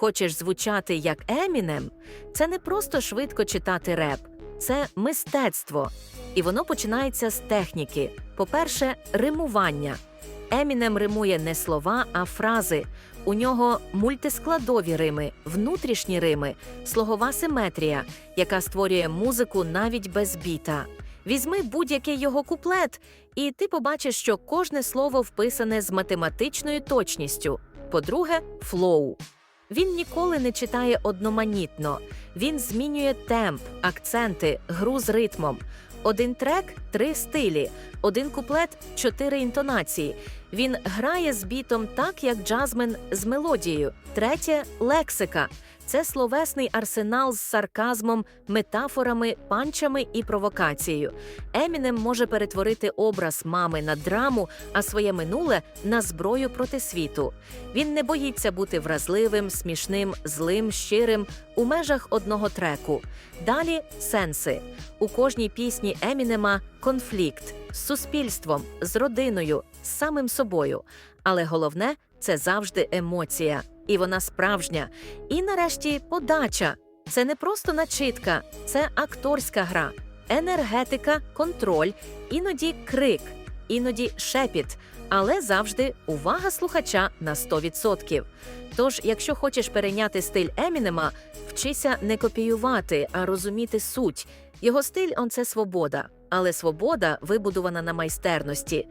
Хочеш звучати як Емінем? Це не просто швидко читати реп, це мистецтво. І воно починається з техніки. По-перше, римування. Емінем римує не слова, а фрази. У нього мультискладові рими, внутрішні рими, слогова симетрія, яка створює музику навіть без біта. Візьми будь-який його куплет, і ти побачиш, що кожне слово вписане з математичною точністю. По-друге, флоу. Він ніколи не читає одноманітно. Він змінює темп, акценти, гру з ритмом. Один трек три стилі, один куплет чотири інтонації. Він грає з бітом так, як джазмен з мелодією. Третє лексика. Це словесний арсенал з сарказмом, метафорами, панчами і провокацією. Емінем може перетворити образ мами на драму, а своє минуле на зброю проти світу. Він не боїться бути вразливим, смішним, злим, щирим у межах одного треку. Далі сенси. У кожній пісні Емінема конфлікт з суспільством, з родиною, з самим собою. Але головне це завжди емоція, і вона справжня. І нарешті подача. Це не просто начитка, це акторська гра, енергетика, контроль, іноді крик, іноді шепіт, але завжди увага слухача на 100%. Тож, якщо хочеш перейняти стиль Емінема, вчися не копіювати, а розуміти суть. Його стиль он це свобода, але свобода вибудована на майстерності.